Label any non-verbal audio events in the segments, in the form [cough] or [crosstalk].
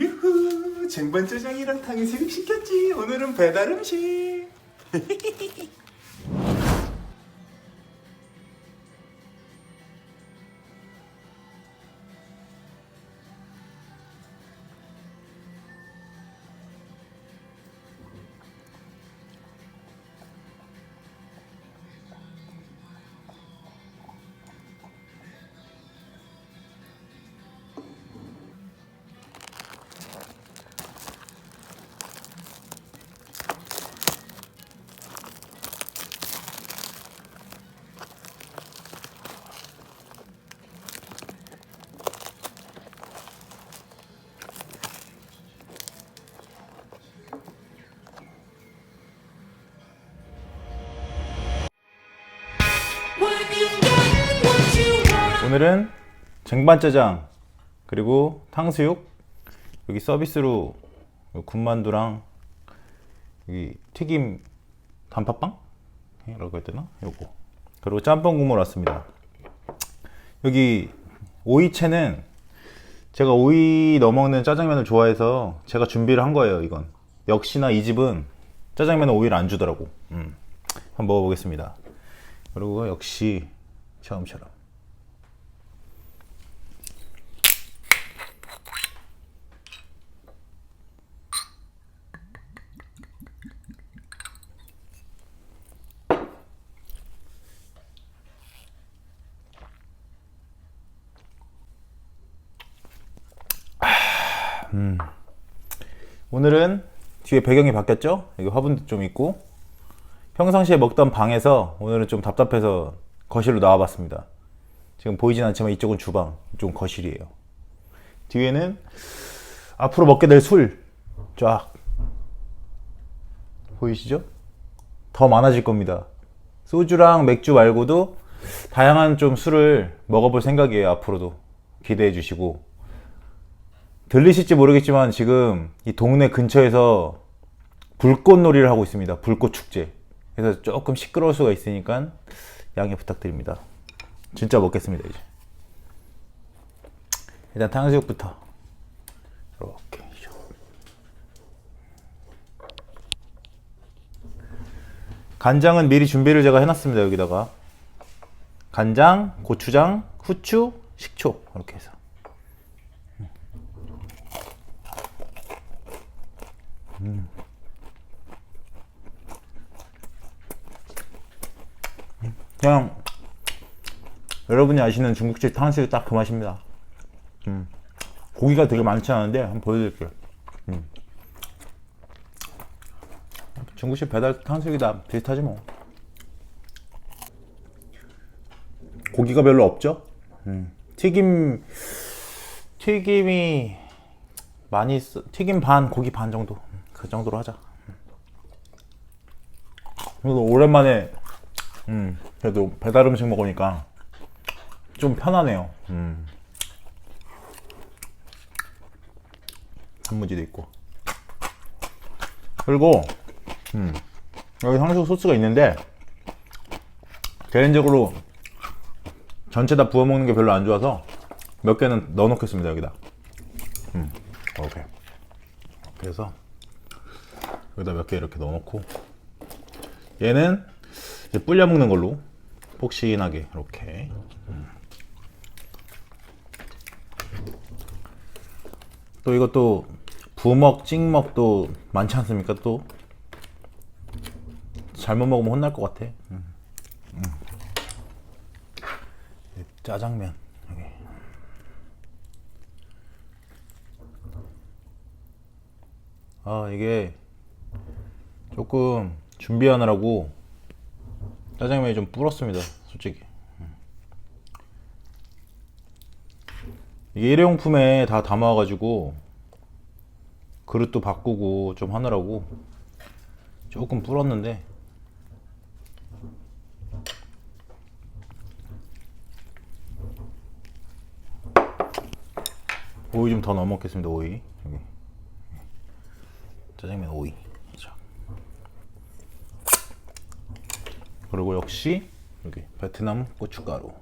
유후 쟁반짜장이랑 탕수육 시켰지. 오늘은 배달 음식 [laughs] 오늘은 쟁반짜장 그리고 탕수육 여기 서비스로 요 군만두랑 여기 튀김 단팥빵? 이라고 해야 되나? 요거. 그리고 짬뽕 국물 왔습니다. 여기 오이채는 제가 오이 넣어 먹는 짜장면을 좋아해서 제가 준비를 한 거예요 이건. 역시나 이 집은 짜장면에 오이를 안 주더라고. 음. 한번 먹어보겠습니다. 그리고 역시 처음처럼 오늘은 뒤에 배경이 바뀌었죠? 여기 화분도 좀 있고 평상시에 먹던 방에서 오늘은 좀 답답해서 거실로 나와봤습니다. 지금 보이진 않지만 이쪽은 주방, 이쪽은 거실이에요. 뒤에는 앞으로 먹게 될 술 쫙 보이시죠? 더 많아질 겁니다. 소주랑 맥주 말고도 다양한 좀 술을 먹어볼 생각이에요. 앞으로도 기대해 주시고 들리실지 모르겠지만 지금 이 동네 근처에서 불꽃놀이를 하고 있습니다. 불꽃 축제. 그래서 조금 시끄러울 수가 있으니까 양해 부탁드립니다. 진짜 먹겠습니다 이제. 일단 탕수육부터 이렇게. 간장은 미리 준비를 제가 해놨습니다 여기다가 간장, 고추장, 후추, 식초 이렇게 해서. 그냥 여러분이 아시는 중국집 탕수육 딱 그 맛입니다. 음. 고기가 되게 많지 않은데 한번 보여드릴게요. 음. 중국집 배달 탕수육이 다 비슷하지 뭐. 고기가 별로 없죠? 음. 튀김 튀김이 많이 있어. 튀김 반, 고기 반 정도. 그 정도로 하자. 그래도 오랜만에 음, 그래도 배달 음식 먹으니까 좀 편하네요. 음. 단무지도 있고. 그리고 음, 여기 상수 소스가 있는데 개인적으로 전체 다 부어 먹는 게 별로 안 좋아서 몇 개는 넣어 놓겠습니다 여기다. 음, 오케이. 그래서 여기다 몇 개 이렇게 넣어 놓고 얘는 이제 불려 먹는 걸로 폭신하게 이렇게 음. 또 이것도 부먹 찍먹도 많지 않습니까 또 잘못 먹으면 혼날 것 같아 음. 음. 짜장면 여기. 아 이게 조금 준비하느라고 짜장면이 좀 불었습니다 솔직히. 음. 이게 일회용품에 다 담아가지고 그릇도 바꾸고 좀 하느라고 조금 불었는데. 오이 좀 더 넣어 먹겠습니다 오이. 여기. 짜장면 오이 자. 그리고 역시 여기 베트남 고춧가루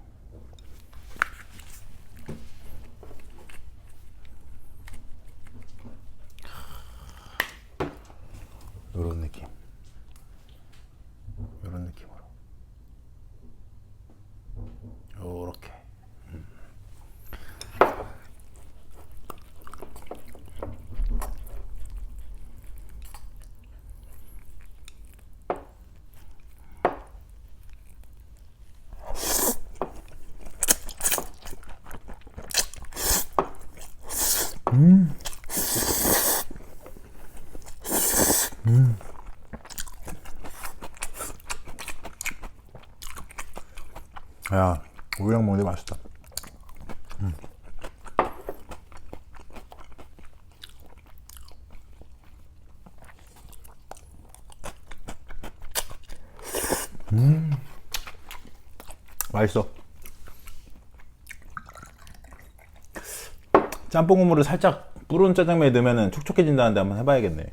요런 느낌. 요런 느낌으로. 요렇게. 음. 야, 우유랑 먹는 게 맛있다. 음. 맛있어. 짬뽕 국물을 살짝 뿌른 짜장면에 넣으면 촉촉해진다는데 한번 해봐야겠네.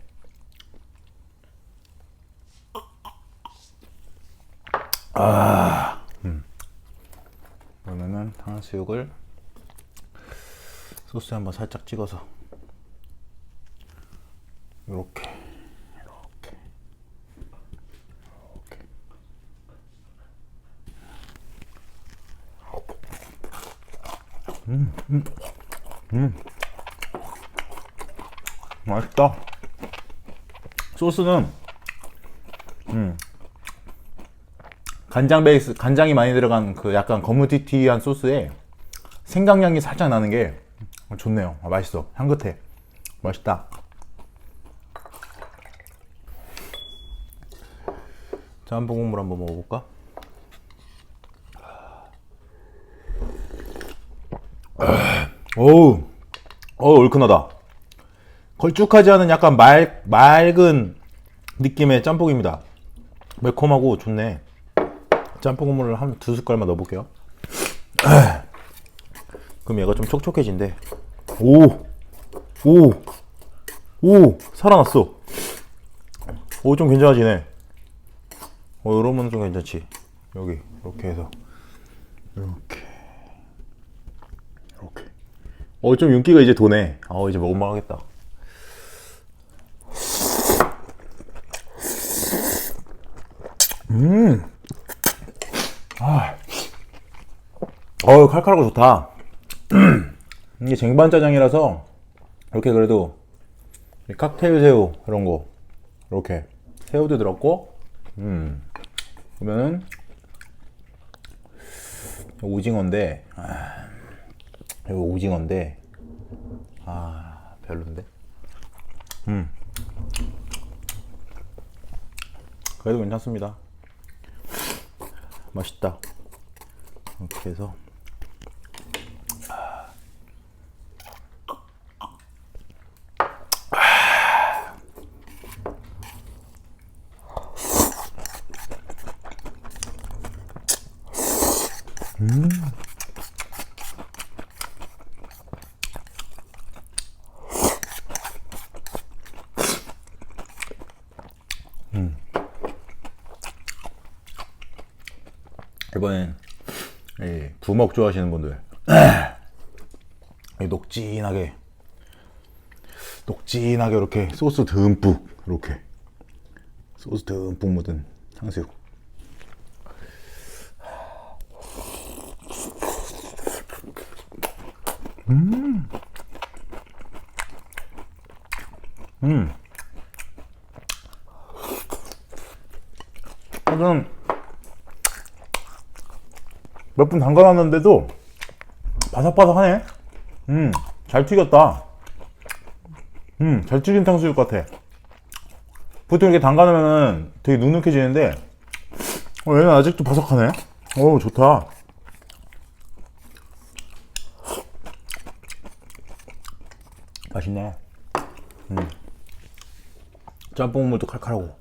그러면은 탕수육을 소스 한번 살짝 찍어서 이렇게. 음, 음, 음. 맛있다. 소스는 음, 간장 베이스, 간장이 많이 들어간 그 약간 거무튀튀한 소스에 생강향이 살짝 나는 게 좋네요. 아, 맛있어. 향긋해. 맛있다. 짬뽕 국물 한번 먹어볼까? 어우, 얼큰하다. 걸쭉하지 않은 약간 말, 맑은 느낌의 짬뽕입니다. 매콤하고 좋네. 짬뽕 국물을 한 두 숟갈만 넣어볼게요. 그럼 얘가 좀 촉촉해진대. 오, 오, 오, 살아났어. 오, 좀 괜찮아지네. 어, 이러면 좀 괜찮지. 여기 이렇게 해서 이렇게. 어, 좀 윤기가 이제 도네. 어, 이제 먹을만 하겠다. 어우 칼칼하고 좋다. [clears throat] 이게 쟁반 짜장이라서 이렇게 그래도 이 칵테일 새우 이런 거 이렇게 새우도 들었고 음. 그러면은 오징어인데 아, 이거 오징어인데 아 별론데? 음. 그래도 괜찮습니다. 맛있다. 이렇게 해서 이번엔 이 부먹 좋아하시는 분들 이 녹진하게 녹진하게 이렇게 소스 듬뿍 이렇게 소스 듬뿍 묻은 탕수육 음. 음. 좀 몇 분 담가놨는데도 바삭바삭하네. 음, 잘 튀겼다. 음, 잘 튀긴 탕수육 같아. 보통 이렇게 담가놓으면 되게 눅눅해지는데, 어, 얘는 아직도 바삭하네. 오, 좋다. 맛있네. 음. 짬뽕 국물도 칼칼하고.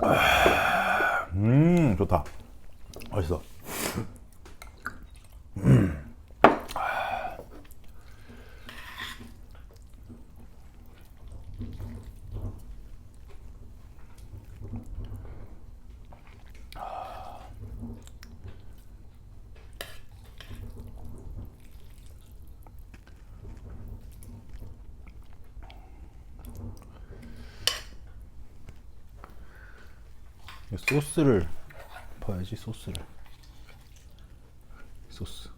아, 음, 좋다. 맛있어. 음. 소스를 봐야지 소스를. 소스.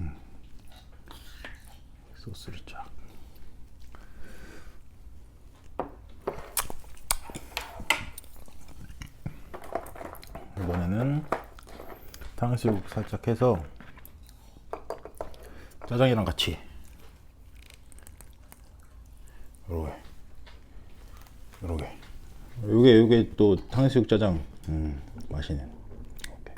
음. 소스를 쫙. 이번에는 탕수육 살짝 해서 짜장이랑 같이 요렇게 요렇게 요게 요게 또 탕수육 짜장 음 맛있네 오케이.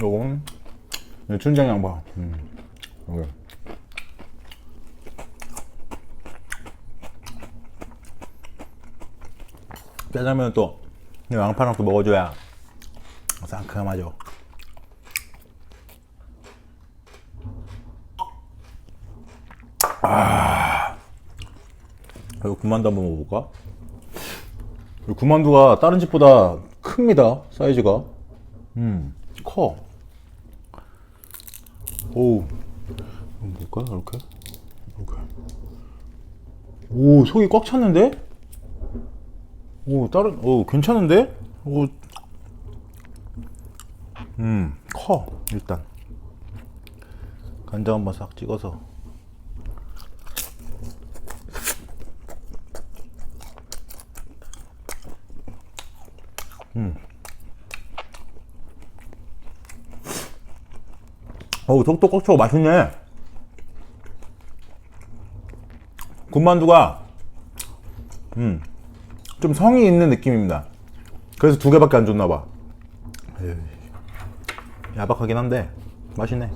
요건 춘장 양파. 음. 요게. 짜장면 또 양파랑 또 먹어줘야 상큼하죠. 아, 이거 군만두 한번 먹어볼까? 이 군만두가 다른 집보다 큽니다. 사이즈가. 음, 커. 오, 뭘까? 이렇게? 이렇게. 오, 속이 꽉 찼는데? 오, 다른, 오, 괜찮은데? 오, 음, 커, 일단. 간장 한번 싹 찍어서. 어우, 속도 꽉 차고 맛있네. 군만두가, 음, 좀 성이 있는 느낌입니다. 그래서 두 개밖에 안 줬나봐. 야박하긴 한데, 맛있네.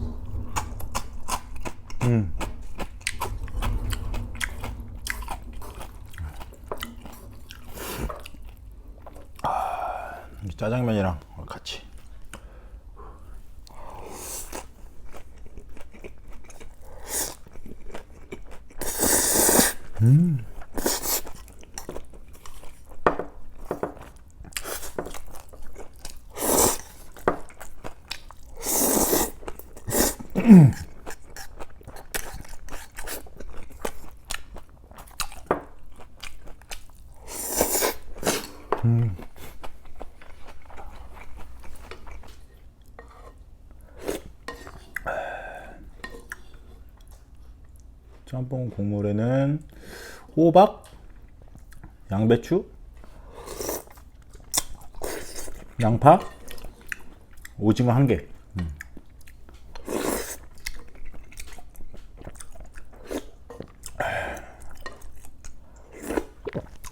음. 아, 이 짜장면이랑 같이. 짬뽕 국물에는 호박, 양배추, 양파, 오징어 한 개. 음.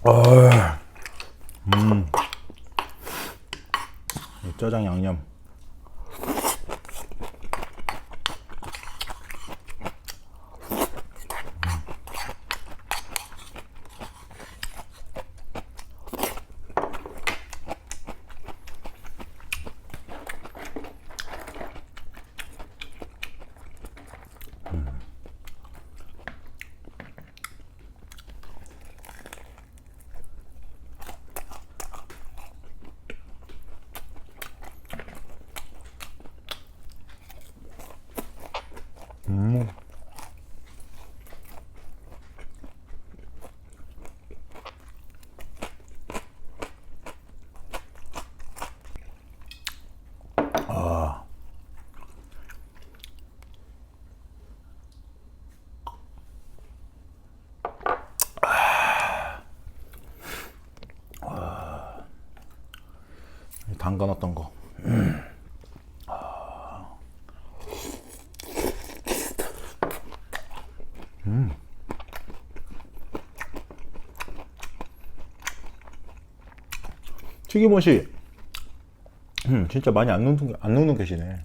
아, 음. 이 짜장 양념. 담가놨던 거. 튀김옷이 음, 진짜 많이 안 녹는 안 녹는 것이네.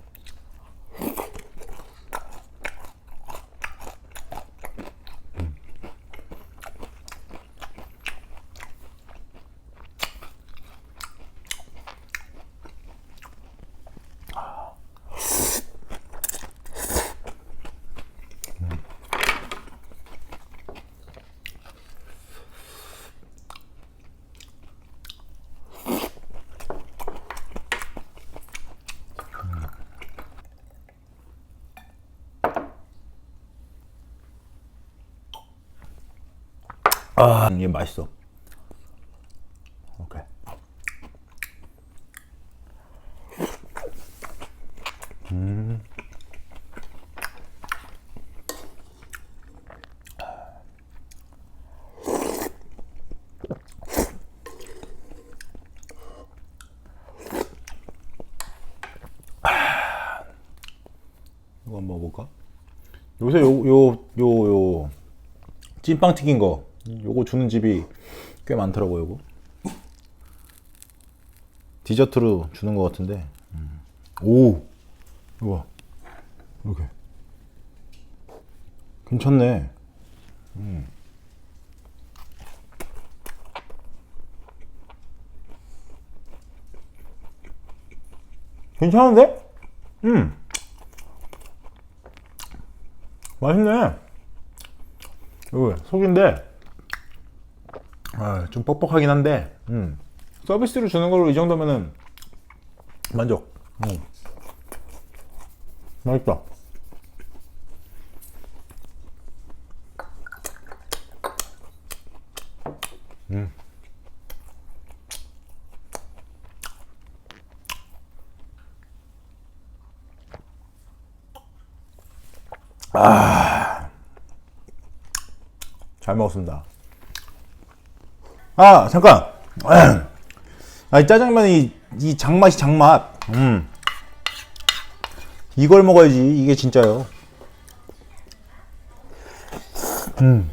아, 이게 맛있어. 오케이. 이거 한번 먹어볼까? 요새 요 요 요 요 찐빵 튀긴 거 요거 주는 집이 꽤 많더라고요. 요거 디저트로 주는 것 같은데. 음. 오, 이거 봐. 이렇게 괜찮네. 음. 괜찮은데? 음. 맛있네. 이거 속인데 아, 좀 뻑뻑하긴 한데 음. 서비스로 주는 걸로 이 정도면은 만족. 음. 맛있다. 음. 잘 먹었습니다. 아 잠깐. [clears throat] 아, 이 짜장면이 이 장맛이 장맛. 음. 이걸 먹어야지 이게 진짜요. 음.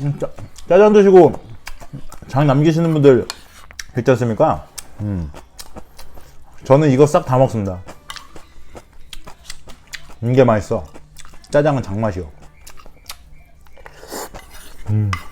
음, 짜, 짜장 드시고 장 남기시는 분들 있지 않습니까? 음. 저는 이거 싹 다 먹습니다. 이게 맛있어. 짜장은 장맛이요. 아.